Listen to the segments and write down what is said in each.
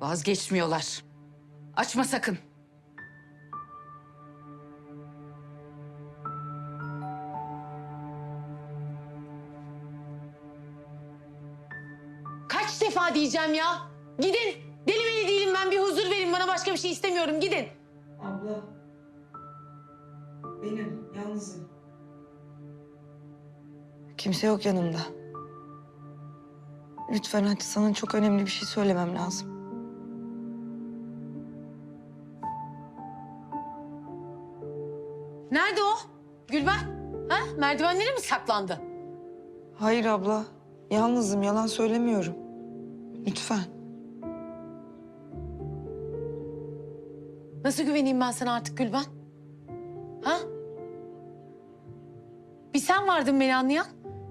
Vazgeçmiyorlar. Açma sakın. Kaç defa diyeceğim ya? Gidin. Deli beni değilim ben bir huzur verin bana başka bir şey istemiyorum gidin. Abla. Benim yalnızım. Kimse yok yanımda. Lütfen hadi sana çok önemli bir şey söylemem lazım. Mi saklandı? Hayır abla. Yalnızım yalan söylemiyorum. Lütfen. Nasıl güveneyim ben sana artık Gülben? Ha? Bir sen vardın beni anlayan.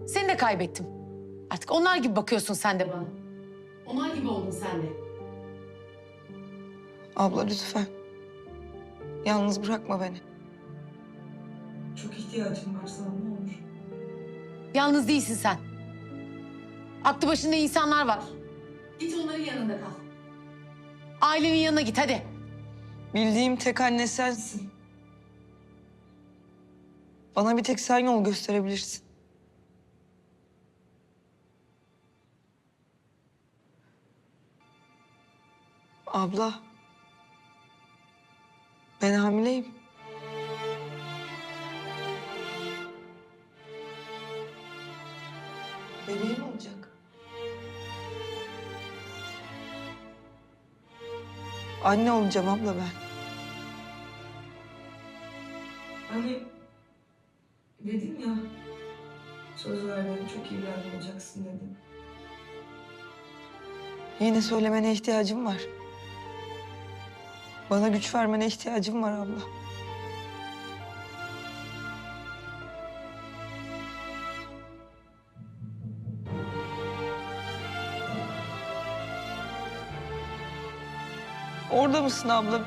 Seni de kaybettim. Artık onlar gibi bakıyorsun sen de bana. Onlar gibi oldun sen de. Abla lütfen. Yalnız bırakma beni. Çok ihtiyacım var sana ne olur. Yalnız değilsin sen. Aklı başında insanlar var. Git onların yanında kal. Ailenin yanına git hadi. Bildiğim tek anne sensin. Bana bir tek sen yol gösterebilirsin. Abla. Ben hamileyim. Bebeğim olacak. Anne olacağım abla ben. Hani dedim ya söz verdin çok iyi bir anne olacaksın dedim. Yine söylemene ihtiyacım var. Bana güç vermene ihtiyacım var abla. Orada mısın abla?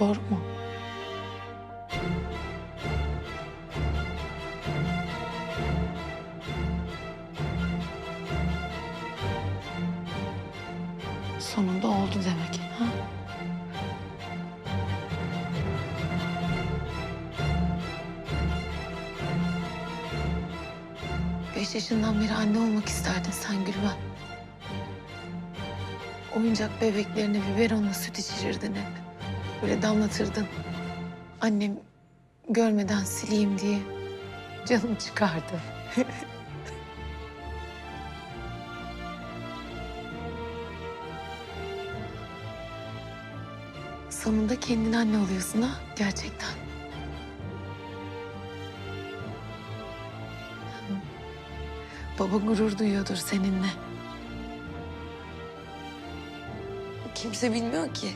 Doğru mu? Sonunda oldu demek. Ha? Beş yaşından beri anne olmak isterdin sen Gülben. Oyuncak bebeklerine biberonla süt içirirdin hep. Böyle damlatırdın. Annem görmeden sileyim diye canım çıkardı. Sonunda kendin anne oluyorsun ha gerçekten. Baba gurur duyuyordur seninle. Kimse bilmiyor ki.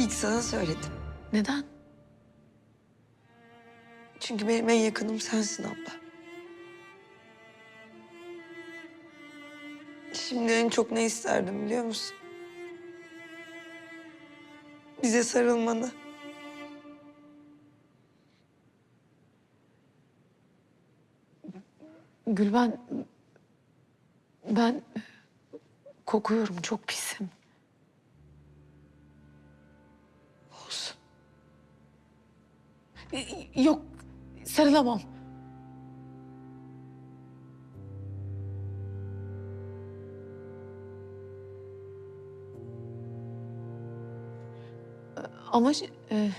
İlk sana söyledim. Neden? Çünkü benim en yakınım sensin abla. Şimdi en çok ne isterdim biliyor musun? Bize sarılmanı. Gülben, ben kokuyorum, çok pisim. Yok, sarılamam. Ama ş- e,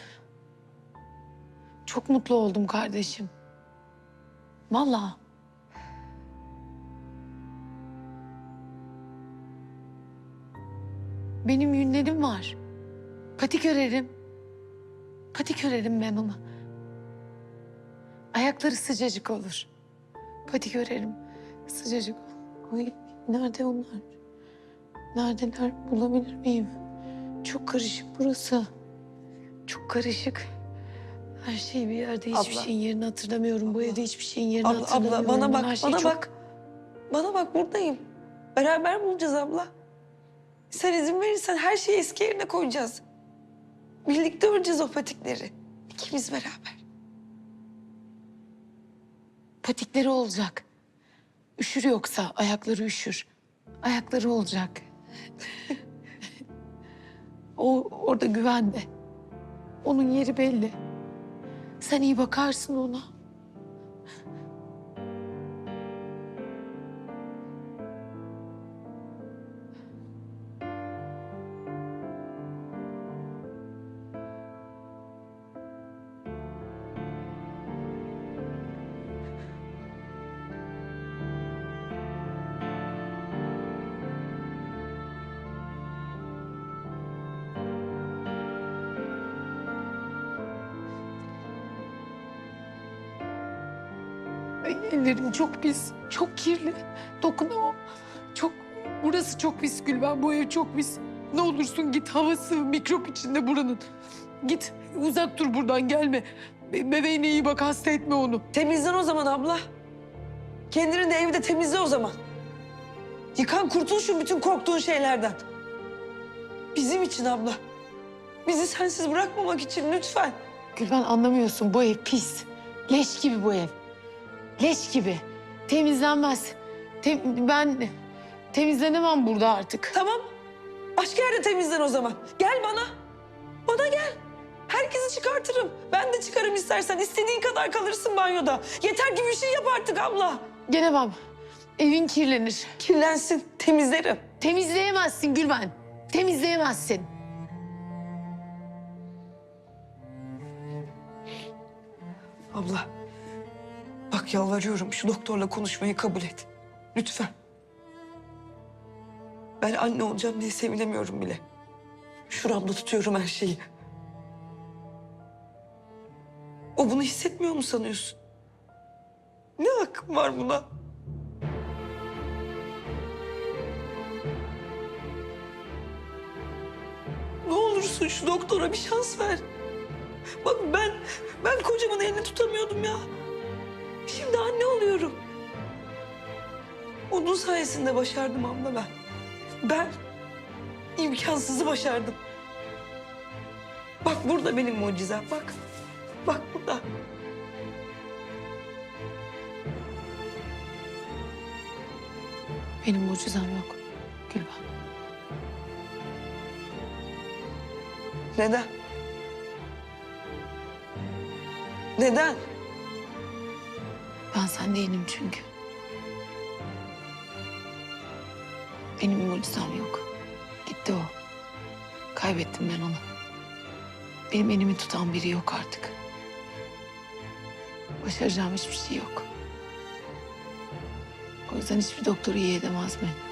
Çok mutlu oldum kardeşim. Vallahi. Benim yünlerim var. Patik örerim. Patik örerim ben ona. Ayakları sıcacık olur. Patik örerim. Sıcacık. Ay, nerede onlar? Neredeler bulabilir miyim? Çok karışık burası. Çok karışık. Her şey bir yerde. Hiçbir Abla. şeyin yerini hatırlamıyorum. Bu evde hiçbir şeyin yerini Abla, hatırlamıyorum. abla bana bak, Her şey bana çok- bak. Bana bak buradayım. Beraber bulacağız abla. Sen izin verirsen her şeyi eski yerine koyacağız. Birlikte öreceğiz o patikleri. İkimiz beraber. Patikleri olacak. Üşür yoksa ayakları üşür. Ayakları olacak. o orada güvende. Onun yeri belli. Sen iyi bakarsın ona. Ellerim çok pis, çok kirli. Dokunamam. Çok, burası çok pis Gülben. Bu ev çok pis. Ne olursun git havası mikrop içinde buranın. Git uzak dur buradan gelme. Be- bebeğine iyi bak hasta etme onu. Temizlen o zaman abla. Kendini de evde temizle o zaman. Yıkan kurtul şu bütün korktuğun şeylerden. Bizim için abla. Bizi sensiz bırakmamak için lütfen. Gülben anlamıyorsun bu ev pis. Leş gibi bu ev. Leş gibi. Temizlenmez. Tem- ben temizlenemem burada artık. Tamam. Başka yerde temizlen o zaman. Gel bana. Bana gel. Herkesi çıkartırım. Ben de çıkarım istersen. İstediğin kadar kalırsın banyoda. Yeter ki bir şey yap artık abla. Gelemem. Evin kirlenir. Kirlensin. Temizlerim. Temizleyemezsin Gülben. Temizleyemezsin. Abla. Bak yalvarıyorum şu doktorla konuşmayı kabul et. Lütfen. Ben anne olacağım diye sevinemiyorum bile. Şuramda tutuyorum her şeyi. O bunu hissetmiyor mu sanıyorsun? Ne hakkım var buna? Ne olursun şu doktora bir şans ver. Bak ben, ben kocamın elini tutamıyordum ya. Şimdi anne oluyorum. Onun sayesinde başardım abla ben. Ben imkansızı başardım. Bak burada benim mucizem bak. Bak burada. Benim mucizem yok Gülben. Neden? Neden? Ben sen değilim çünkü. Benim mucizem yok. Gitti o. Kaybettim ben onu. Benim elimi tutan biri yok artık. Başaracağım hiçbir şey yok. O yüzden hiçbir doktor iyi edemez beni.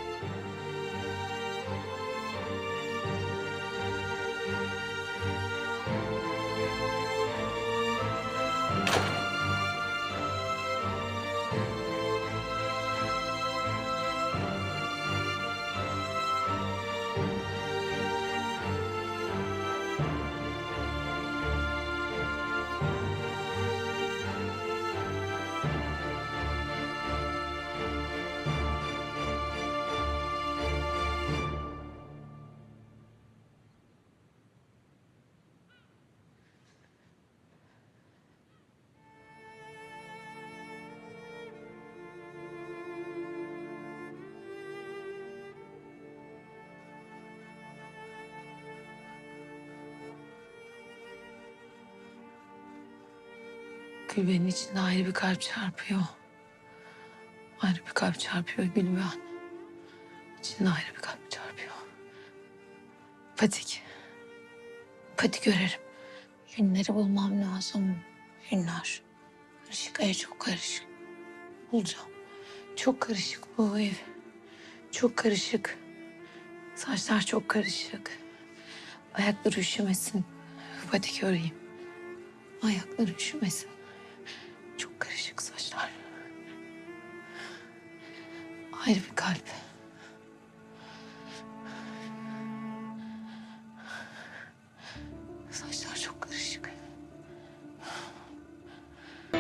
Gülben'in içinde ayrı bir kalp çarpıyor. Ayrı bir kalp çarpıyor Gülben. İçinde ayrı bir kalp çarpıyor. Patik. Patik görerim. Yünleri bulmam lazım. Gülnar. Karışık ev çok karışık. Bulacağım. Çok karışık bu ev. Çok karışık. Saçlar çok karışık. Ayakları üşümesin. Patik öreyim. Ayakları üşümesin. Ayrı bir kalp.